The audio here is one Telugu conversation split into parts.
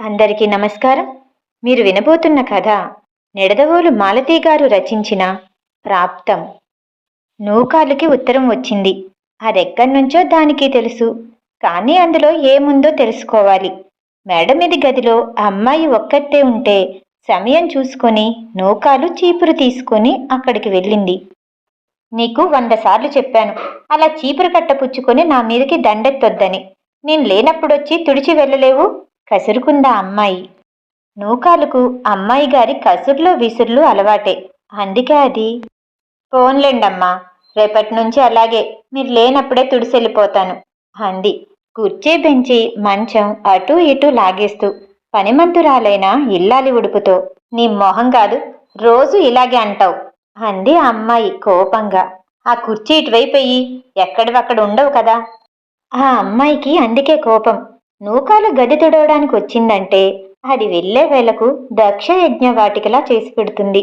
అందరికీ నమస్కారం. మీరు వినబోతున్న కథ నిడదవోలు మాలతీ గారు రచించిన ప్రాప్తం. నూకాలుకి ఉత్తరం వచ్చింది. అదెక్కడి నుంచో దానికి తెలుసు. కానీ అందులో ఏముందో తెలుసుకోవాలి. మేడ మీది గదిలో అమ్మాయి ఒక్కతే ఉంటే సమయం చూసుకొని నూకాలు చీపురు తీసుకొని అక్కడికి వెళ్ళింది. నీకు వంద సార్లు చెప్పాను. అలా చీపురు కట్ట పుచ్చుకొని నా మీదకి దండెత్తొద్దని. నేను లేనప్పుడొచ్చి తుడిచి వెళ్ళలేవు? కసురుకుందా అమ్మాయి. నూకాలకు అమ్మాయి గారి కసుర్లు విసుర్లు అలవాటే. అందుకే అది. పోన్లేండమ్మా రేపటి నుంచి అలాగే మీరు లేనప్పుడే తుడిసెళ్ళిపోతాను అంది. కుర్చీ బెంచి మంచం అటూ ఇటూ లాగేస్తూ పనిమంతురాలైన ఇల్లాలి ఉడుపుతో. నీ మొహం కాదు రోజు ఇలాగే అంటావు అంది ఆ అమ్మాయి కోపంగా. ఆ కుర్చీ ఇటువైపోయి ఎక్కడివక్కడ ఉండవు కదా. ఆ అమ్మాయికి అందుకే కోపం. నూకాలు గది తుడవడానికి వచ్చిందంటే అది వెళ్ళే వేళకు దక్ష యజ్ఞ వాటికలా చేసి పెడుతుంది.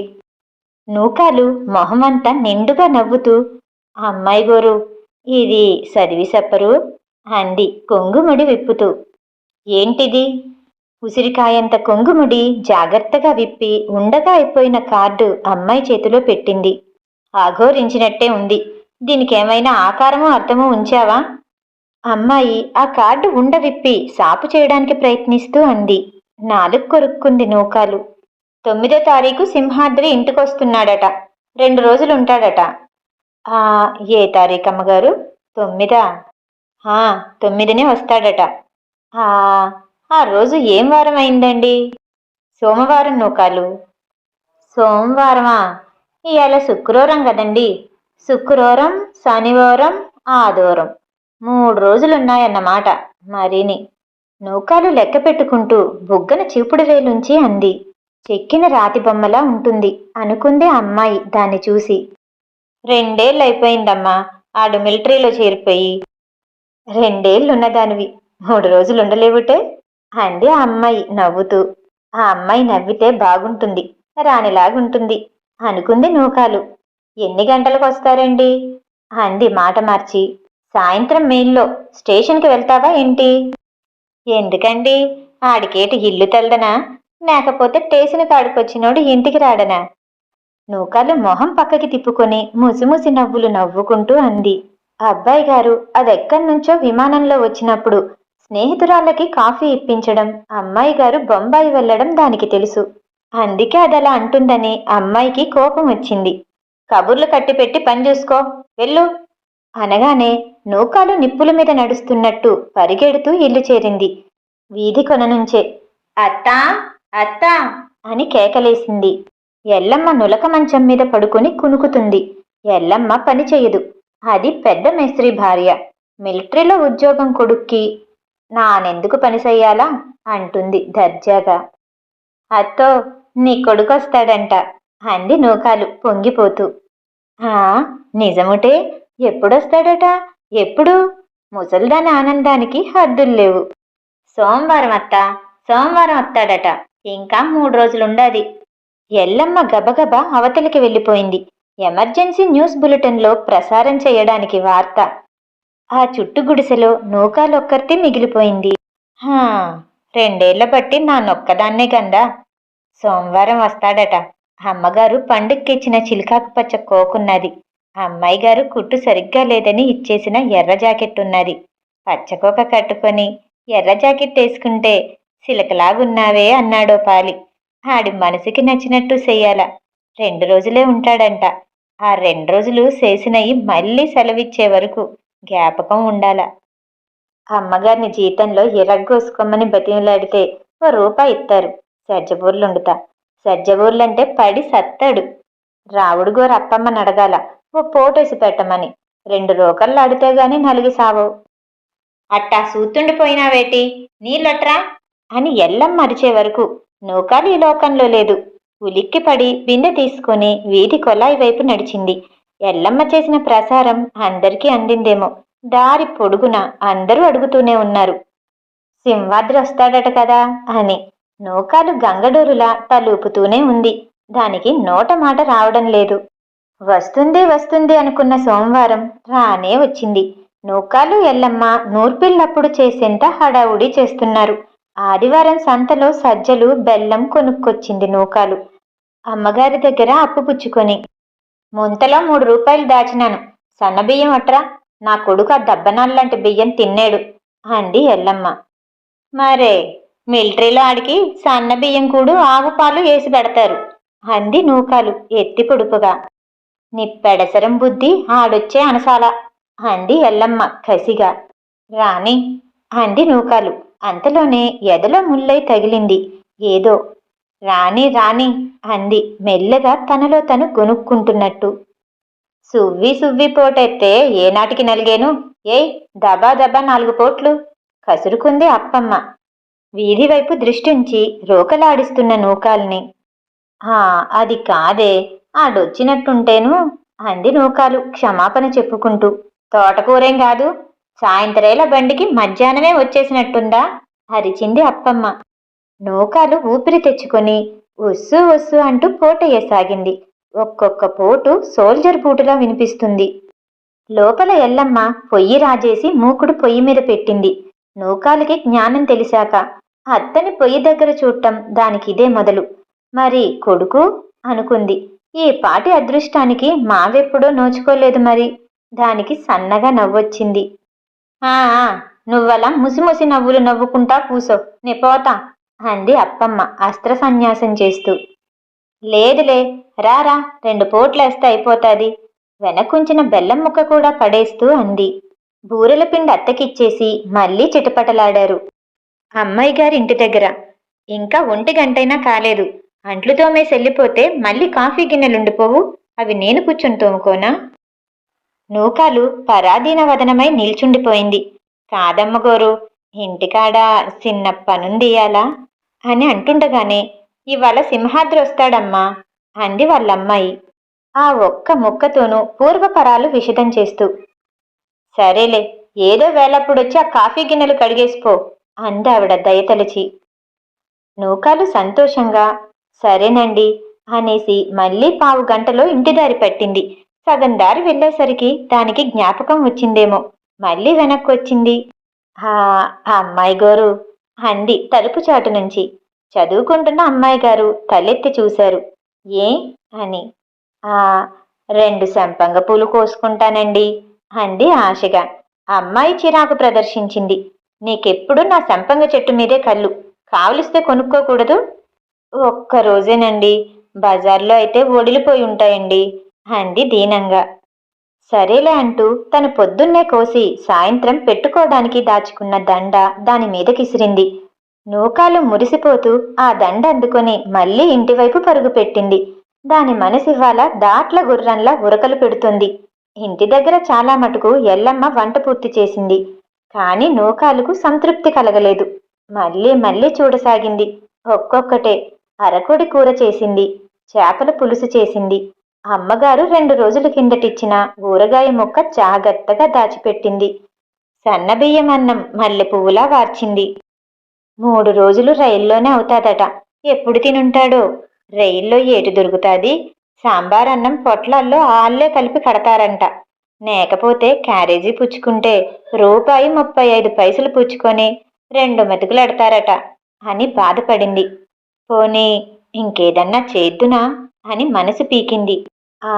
నూకాలు మొహమంతా నిండుగా నవ్వుతూ అమ్మాయి గోరు ఇది చదివి చెప్పరు అంది కొంగుముడి విప్పుతూ. ఏంటిది? ఉసిరికాయంత కొంగుముడి జాగ్రత్తగా విప్పి ఉండగా అయిపోయిన కార్డు అమ్మాయి చేతిలో పెట్టింది. అఘోరించినట్టే ఉంది. దీనికేమైనా ఆకారమో అర్థమో ఉంచావా? అమ్మాయి ఆ కార్డు ఉండవిప్పి సాపు చేయడానికి ప్రయత్నిస్తూ అంది. నాలుగు కొరుక్కుంది నూకాలు. తొమ్మిదో తారీఖు సింహాద్రి ఇంటికొస్తున్నాడట. రెండు రోజులు ఉంటాడట ఆ ఏ తారీఖు అమ్మగారు? తొమ్మిదా? ఆ తొమ్మిదినే వస్తాడట. ఆ ఆ రోజు ఏం వారం అయిందండి సోమవారం నూకాలు. సోమవారమా? ఇవాళ శుక్రవారం కదండి. శుక్రవారం శనివారం ఆదివారం. మూడు రోజులున్నాయన్నమాట మరిని. నూకాలు లెక్క పెట్టుకుంటూ బుగ్గన చీపుడు వేలుంచి అంది. చెక్కిన రాతి బొమ్మలా ఉంటుంది అనుకుంది అమ్మాయి దాన్ని చూసి. రెండేళ్ళు అయిపోయిందమ్మా ఆడు మిలిటరీలో చేరిపోయి. రెండేళ్ళున్నదానివి మూడు రోజులు ఉండలేవుటే అంది ఆ అమ్మాయి నవ్వుతూ. ఆ అమ్మాయి నవ్వితే బాగుంటుంది రానిలాగుంటుంది అనుకుంది నూకాలు. ఎన్ని గంటలకు వస్తారండి? అంది మాట మార్చి. సాయంత్రం మెయిల్లో స్టేషన్కి వెళ్తావా ఏంటి? ఎందుకండి? ఆడికేటి ఇల్లు తెల్దనా? లేకపోతే స్టేషన్ కాడికొచ్చినోడు ఇంటికి రాడనా? నూకాలు మొహం పక్కకి తిప్పుకొని ముసిముసి నవ్వులు నవ్వుకుంటూ అంది. అబ్బాయి గారు అదెక్కడి నుంచో విమానంలో వచ్చినప్పుడు స్నేహితురాళ్ళకి కాఫీ ఇప్పించడం అమ్మాయి గారు బొంబాయి వెళ్ళడం దానికి తెలుసు. అందుకే అదలా అంటుందని అమ్మాయికి కోపం వచ్చింది. కబుర్లు కట్టిపెట్టి పని చూసుకో వెళ్ళు. అనగానే నూకాలు నిప్పుల మీద నడుస్తున్నట్టు పరిగెడుతూ ఇల్లు చేరింది. వీధి కొన నుంచే అత్తా అత్తా అని కేకలేసింది. ఎల్లమ్మ నులక మంచం మీద పడుకుని కునుకుతుంది. ఎల్లమ్మ పని చేయదు అది పెద్ద మేస్త్రి భార్య. మిలిటరీలో ఉద్యోగం కొడుక్కి నానెందుకు పని చెయ్యాలా? అంటుంది దర్జాగా. అత్తో నీ కొడుకొస్తాడంట అంది నూకాలు పొంగిపోతూ. ఆ నిజముటే ఎప్పుడొస్తాడట? ఎప్పుడు? ముసల్దాని ఆనందానికి హద్దులు లేవు. సోమవారం అత్త సోమవారం వస్తాడట. ఇంకా మూడు రోజులుండాది. ఎల్లమ్మ గబగబా అవతలికి వెళ్ళిపోయింది. ఎమర్జెన్సీ న్యూస్ బులెటిన్లో ప్రసారం చేయడానికి వార్త. ఆ చుట్టు గుడిసెలో నూకాలొక్కరితే మిగిలిపోయింది. హా రెండేళ్ళ బట్టి నా నొక్కదాన్నే గందా. సోమవారం వస్తాడట. అమ్మగారు పండుక్కిచ్చిన చిలికాకు పచ్చ కోకున్నది. అమ్మాయి గారు కుట్టు సరిగ్గా లేదని ఇచ్చేసిన ఎర్ర జాకెట్ ఉన్నది. పచ్చకోక కట్టుకొని ఎర్ర జాకెట్ వేసుకుంటే సిలకలాగున్నావే అన్నాడో పాలి. ఆడి మనసుకి నచ్చినట్టు చెయ్యాల. రెండు రోజులే ఉంటాడంట. ఆ రెండు రోజులు చేసినవి మళ్ళీ సెలవిచ్చే వరకు జ్ఞాపకం ఉండాల. అమ్మగారిని జీతంలో ఇరగ్గోసుకోమని బతిమలాడితే ఓ రూపాయి ఇస్తారు సజ్జబూర్లుండుతా. సజ్జబూర్లంటే పడి సత్తాడు. రావుడు గోరు అప్పమ్మని అడగాల ఓ పోటేసి పెట్టమని. రెండు రోకళ్ళు అడితే గాని నలిగి సావవు అట్టా సూతుండిపోయినావేటి నీళ్ళట్రా? అని ఎల్లం మరిచే వరకు నూకాలు ఈ లోకంలో లేదు. ఉలిక్కిపడి బిందె తీసుకుని వీధి కొలాయి వైపు నడిచింది. ఎల్లమ్మ చేసిన ప్రసారం అందరికీ అందిందేమో. దారి పొడుగున అందరూ అడుగుతూనే ఉన్నారు. సింహాద్రి వస్తాడట కదా అని. నూకాలు గంగడూరులా తలూపుతూనే ఉంది. దానికి నోట మాట రావడం లేదు. వస్తుంది వస్తుంది అనుకున్న సోమవారం రానే వచ్చింది. నూకాలు ఎల్లమ్మ నూర్పిల్లప్పుడు చేసేంత హడావుడి చేస్తున్నారు. ఆదివారం సంతలో సజ్జలు బెల్లం కొనుక్కొచ్చింది నూకాలు. అమ్మగారి దగ్గర అప్పు పుచ్చుకొని ముంతలో మూడు రూపాయలు దాచినాను. సన్న బియ్యం అట్రా. నా కొడుకు ఆ దబ్బనాళ్ళంటి బియ్యం తిన్నాడు అంది ఎల్లమ్మ. మరే మిలిటరీలో ఆడికి సన్న బియ్యం కూడు ఆవు పాలు వేసి పెడతారు. అంది నూకాలు ఎత్తి పొడుపుగా. నీ పెడసరం బుద్ధి ఆడొచ్చే అనసాల. అంది ఎల్లమ్మ కసిగా. రాణి అంది నూకాలు అంతలోనే ఎదలో ముల్లై తగిలింది. ఏదో? రాణి రాణి అంది మెల్లగా తనలో తను గొనుక్కుంటున్నట్టు. సువ్వి సువ్వి పోటెత్తే ఏనాటికి నలిగేను? ఏయ్ దబా దబా నాలుగు పోట్లు. కసురుకుంది అప్పమ్మ. వీధి వైపు దృష్టించి రోకలాడిస్తున్న నూకాల్ని. అది కాదే. ఆడొచ్చినట్టుంటేను అంది నూకాలు క్షమాపణ చెప్పుకుంటూ. తోటకూరేం కాదు. సాయంత్రేల బండికి మధ్యాహ్నమే వచ్చేసినట్టుందా? అరిచింది అప్పమ్మ. నూకాలు ఊపిరి తెచ్చుకొని ఉస్సు ఉస్సు అంటూ పోటయ్యసాగింది ఒక్కొక్క పోటు సోల్జర్ బూటులా వినిపిస్తుంది. లోపల ఎల్లమ్మ పొయ్యి రాజేసి మూకుడు పొయ్యి మీద పెట్టింది. నూకాలకి జ్ఞానం తెలిసాక అత్తని పొయ్యి దగ్గర చూడటం దానికిదే మొదలు. మరి కొడుకు అనుకుంది. ఈ పాటి అదృష్టానికి మావెప్పుడో నోచుకోలేదు మరి. దానికి సన్నగా నవ్వొచ్చింది. ఆ నువ్వలా ముసిముసి నవ్వులు నవ్వుకుంటా కూసో. నిపోతా అంది అప్పమ్మ అస్త్ర సన్యాసం చేస్తూ. లేదులే రారా రెండు పోట్లేస్తే అయిపోతాది. వెనకుంచిన బెల్లం ముక్క కూడా పడేస్తూ అంది. బూరెల పిండి అత్తకిచ్చేసి మళ్ళీ చిటపటలాడారు. అమ్మాయి గారి ఇంటి దగ్గర. ఇంకా ఒంటి గంటైనా కాలేదు. అంట్లు తోమేసి వెళ్ళిపోతే మళ్ళీ కాఫీ గిన్నెలుండిపోవు అవి నేను కూర్చుని తోముకోనా? నూకాలు పరాధీన వదనమై నిల్చుండిపోయింది. కాదమ్మ గోరు ఇంటికాడ చిన్న పనుందియాలా అని అంటుండగానే ఇవాళ సింహాద్రి వస్తాడమ్మా అంది వాళ్ళమ్మాయి. ఆ ఒక్క ముక్కతోనూ పూర్వపరాలు విషదం చేస్తూ సరేలే ఏదో వేళప్పుడొచ్చి ఆ కాఫీ గిన్నెలు కడిగేసిపో అంది ఆవిడ దయతలిచి నూకాలు సంతోషంగా సరేనండి అనేసి మళ్ళీ పావు గంటలో ఇంటి దారి పట్టింది. సగం దారి వెళ్ళేసరికి దానికి జ్ఞాపకం వచ్చిందేమో. మళ్ళీ వెనక్కి వచ్చింది. ఆ ఆ అమ్మాయి గారు అంది తలుపు చాటు నుంచి. చదువుకుంటున్న అమ్మాయి గారు తలెత్తి చూశారు. ఏ అని. ఆ రెండు సంపంగ పూలు కోసుకుంటానండి అంది ఆశగా. అమ్మాయి చిరాకు ప్రదర్శించింది. నీకెప్పుడు నా సంపంగ చెట్టు మీదే కళ్ళు. కావలిస్తే కొనుక్కోకూడదు. ఒక్క రోజేనండి బజార్లో అయితే ఒడిలిపోయి ఉంటాయండి అంది దీనంగా. సరేలే అంటూ తను పొద్దున్నే కోసి సాయంత్రం పెట్టుకోవడానికి దాచుకున్న దండ దాని మీద కిసిరింది. నూకాలు మురిసిపోతూ ఆ దండ అందుకొని మళ్ళీ ఇంటివైపు పరుగు పెట్టింది. దాని మనసివాల దాట్ల గుర్రంలా ఉరకలు పెడుతుంది. ఇంటి దగ్గర చాలా మటుకు ఎల్లమ్మ వంట పూర్తి చేసింది. కాని నూకాలకు సంతృప్తి కలగలేదు. మళ్ళీ మళ్ళీ చూడసాగింది. ఒక్కొక్కటే అరకొడి కూర చేసింది చేపల పులుసు చేసింది. అమ్మగారు రెండు రోజుల కిందటిచ్చిన ఊరగాయ మొక్క జాగ్రత్తగా దాచిపెట్టింది. సన్నబియ్యం అన్నం మల్లె పువ్వులా వార్చింది. మూడు రోజులు రైల్లోనే అవుతాదట. ఎప్పుడు తినుంటాడో? రైల్లో ఏటు దొరుకుతాది? సాంబార్ అన్నం పొట్లాల్లో ఆళ్ళే కలిపి కడతారంట. లేకపోతే క్యారేజీ పుచ్చుకుంటే రూపాయి ముప్పై ఐదు పైసలు పుచ్చుకొని రెండు మెతుకులు ఎడతారట అని బాధపడింది. పోనీ ఇంకేదన్నా చేద్దునా? అని మనసు పీకింది. ఆ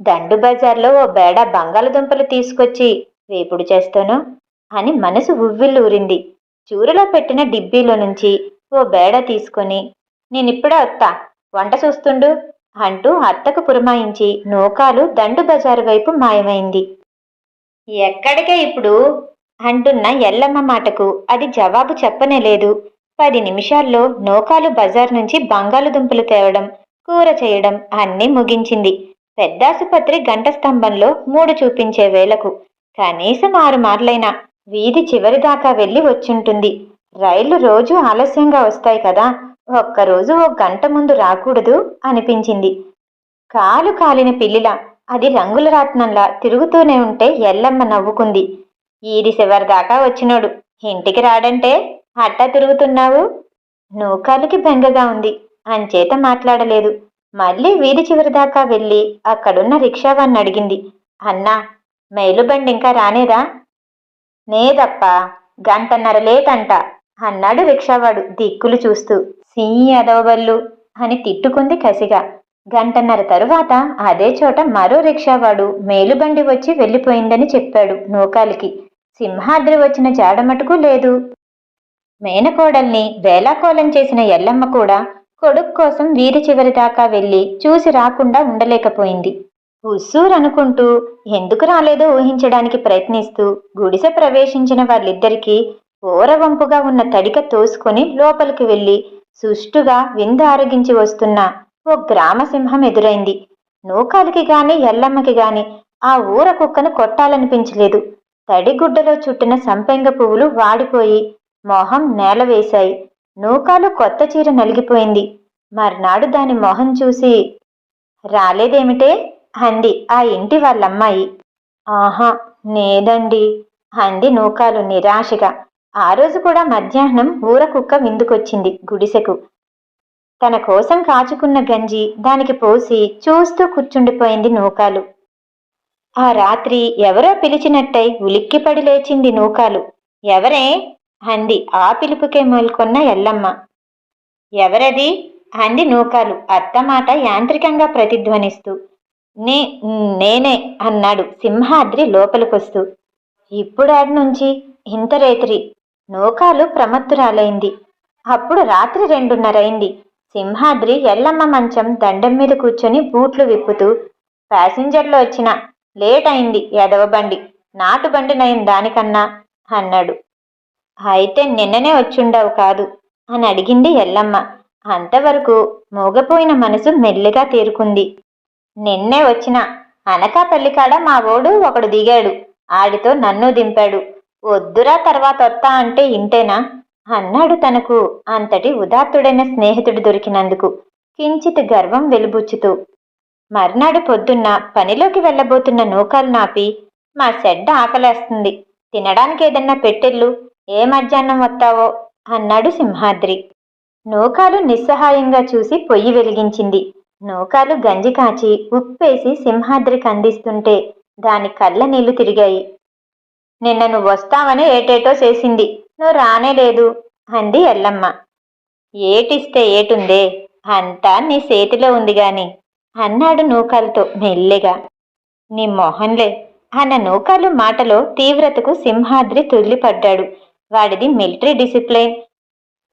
దండు బజార్లో ఓ బేడ బంగాళదుంపలు తీసుకొచ్చి వేపుడు చేస్తాను అని మనసు ఉవ్విల్లూరింది. చూరులో పెట్టిన డిబ్బీలో నుంచి ఓ బేడ తీసుకొని నేనిప్పుడే వస్తా వంట చూస్తుండు అంటూ అత్తకు పురమాయించి నూకాలు దండు బజారు వైపు మాయమైంది. ఎక్కడికే ఇప్పుడు? అంటున్న ఎల్లమ్మ మాటకు అది జవాబు చెప్పనే లేదు. పది నిమిషాల్లో నూకాలు బజార్ నుంచి బంగాళదుంపలు తేవడం కూర చేయడం అన్నీ ముగించింది. పెద్దాసుపత్రి గంట స్తంభంలో మూడు చూపించే వేళకు కనీసం ఆరు మార్లైనా వీధి చివరి దాకా వెళ్ళి వచ్చుంటుంది. రైళ్ళు రోజు ఆలస్యంగా వస్తాయి కదా ఒక్కరోజు ఓ గంట ముందు రాకూడదు అనిపించింది. కాలు కాలిన పిల్లిలా అది రంగుల రాట్నంలా తిరుగుతూనే ఉంటే ఎల్లమ్మ నవ్వుకుంది. ఈది చివరి దాకా వచ్చినోడు ఇంటికి రాడంటే అట్టా తిరుగుతున్నావు? నూకాలికి బెంగగా ఉంది. అంచేత మాట్లాడలేదు. మళ్ళీ వీధి చివరి దాకా వెళ్ళి అక్కడున్న రిక్షావాన్ని అడిగింది. అన్నా మైలు బండి ఇంకా రానేదా? నేదప్పా గంటన్నర లేటంట అన్నాడు రిక్షావాడు దిక్కులు చూస్తూ. సీ అదవబల్లు అని తిట్టుకుంది కసిగా. గంటన్నర తరువాత అదే చోట మరో రిక్షావాడు మేలుబండి వచ్చి వెళ్ళిపోయిందని చెప్పాడు నూకాలికి. సింహాద్రి వచ్చిన జాడమటుకు లేదు. మేనకోడల్ని వేలాకోలం చేసిన ఎల్లమ్మ కూడా కొడుకు కోసం వీధి చివరి దాకా వెళ్ళి చూసి రాకుండా ఉండలేకపోయింది. ఉస్సూరనుకుంటూ ఎందుకు రాలేదో ఊహించడానికి ప్రయత్నిస్తూ గుడిసె ప్రవేశించిన వాళ్ళిద్దరికీ ఓరవంపుగా ఉన్న తడిక తోసుకొని లోపలికి వెళ్ళి సుష్టుగా విందు ఆరగించి వస్తున్న ఓ గ్రామసింహం ఎదురైంది. నూకాలికి గాని ఎల్లమ్మకి గాని ఆ ఊర కుక్కను కొట్టాలనిపించలేదు. తడిగుడ్డలో చుట్టిన సంపెంగ పువ్వులు వాడిపోయి మొహం నేల వేశాయి. నూకాలు కొత్త చీర నలిగిపోయింది. మర్నాడు దాని మొహం చూసి రాలేదేమిటే? అంది ఆ ఇంటి వాళ్ళమ్మాయి. ఆహా నేదండి అంది నూకాలు నిరాశగా. ఆ రోజు కూడా మధ్యాహ్నం ఊర కుక్క విందుకొచ్చింది గుడిసెకు. తన కోసం కాచుకున్న గంజి దానికి పోసి చూస్తూ కూర్చుండిపోయింది నూకాలు. ఆ రాత్రి ఎవరో పిలిచినట్టయి ఉలిక్కిపడి లేచింది నూకాలు. ఎవరే? అంది ఆ పిలుపుకే మేల్కొన్న ఎల్లమ్మ. ఎవరది? అంది నూకాలు అత్తమాట యాంత్రికంగా ప్రతిధ్వనిస్తూ. నే నేనే అన్నాడు సింహాద్రి లోపలికొస్తూ. ఇప్పుడాడి నుంచి ఇంత రేతిరి నూకాలు ప్రమత్తురాలైంది. అప్పుడు రాత్రి రెండున్నరైంది సింహాద్రి ఎల్లమ్మ మంచం దండం మీద కూర్చొని బూట్లు విప్పుతూ ప్యాసింజర్లో వచ్చిన లేట్ అయింది ఎదవ బండి. నాటు బండి నయం దానికన్నా అన్నాడు. అయితే నిన్ననే వచ్చుండవు కాదు అని అడిగింది ఎల్లమ్మ. అంతవరకు మూగపోయిన మనసు మెల్లిగా తేరుకుంది. నిన్నే వచ్చిన అనకాపల్లి కాడ మా ఓడు ఒకడు దిగాడు. ఆడితో నన్ను దింపాడు. వద్దురా తర్వాత వత్తా అంటే ఇంటేనా? అన్నాడు తనకు అంతటి ఉదాత్తుడైన స్నేహితుడు దొరికినందుకు కించిత్ గర్వం వెలుబుచ్చుతూ. మర్నాడు పొద్దున్న పనిలోకి వెళ్ళబోతున్న నూకాలు నాపి మా షెడ్ ఆకలేస్తుంది. తినడానికి ఏదన్నా పెట్టెళ్ళు ఏ మధ్యాహ్నం వస్తావో? అన్నాడు సింహాద్రి. నూకాలు నిస్సహాయంగా చూసి పొయ్యి వెలిగించింది. నూకాలు గంజి కాచి ఉప్పేసి సింహాద్రికి అందిస్తుంటే దాని కళ్ళ నీళ్ళు తిరిగాయి. నిన్న నువ్వు వస్తావని ఏటేటో చేసింది. నువ్వు రానే లేదు అంది ఎల్లమ్మ. ఏటిస్తే ఏటుందే? అంతా నీ చేతిలో ఉంది గాని అన్నాడు నూకాలతో మెల్లిగా. నీ మొహంలే అన్న నూకాలు మాటలో తీవ్రతకు సింహాద్రి తుల్లిపడ్డాడు వాడిది మిలిటరీ డిసిప్లిన్.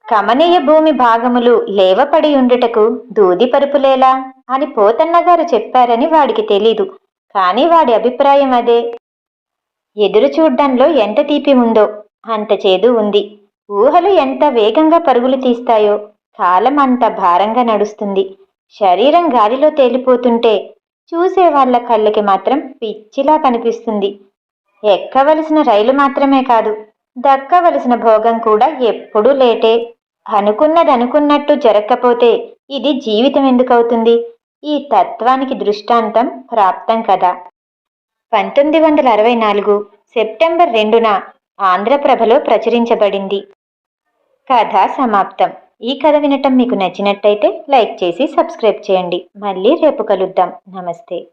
కమనీయ భూమి భాగములు లేవపడి ఉండుటకు దూది పరుపులేలా అని పోతన్నగారు చెప్పారని వాడికి తెలీదు. కానీ వాడి అభిప్రాయం అదే. ఎదురు చూడ్డంలో ఎంత తీపి ఉందో అంత చేదు ఉంది. ఊహలు ఎంత వేగంగా పరుగులు తీస్తాయో కాలం అంత భారంగా నడుస్తుంది. శరీరం గాలిలో తేలిపోతుంటే చూసే వాళ్ళ కళ్ళకి మాత్రం పిచ్చిలా కనిపిస్తుంది. ఎక్కవలసిన రైలు మాత్రమే కాదు. దక్కవలసిన భోగం కూడా ఎప్పుడూ లేటే. అనుకున్నది అనుకున్నట్టు జరగకపోతే ఇది జీవితం ఎందుకవుతుంది? ఈ తత్వానికి దృష్టాంతం ప్రాప్తం కదా. పంతొమ్మిది వందల అరవై నాలుగు సెప్టెంబర్ రెండున ఆంధ్రప్రభలో ప్రచురించబడింది. కథ సమాప్తం. ఈ కథ వినటం మీకు నచ్చినట్టయితే లైక్ చేసి సబ్స్క్రైబ్ చేయండి. మళ్ళీ రేపు కలుద్దాం. నమస్తే.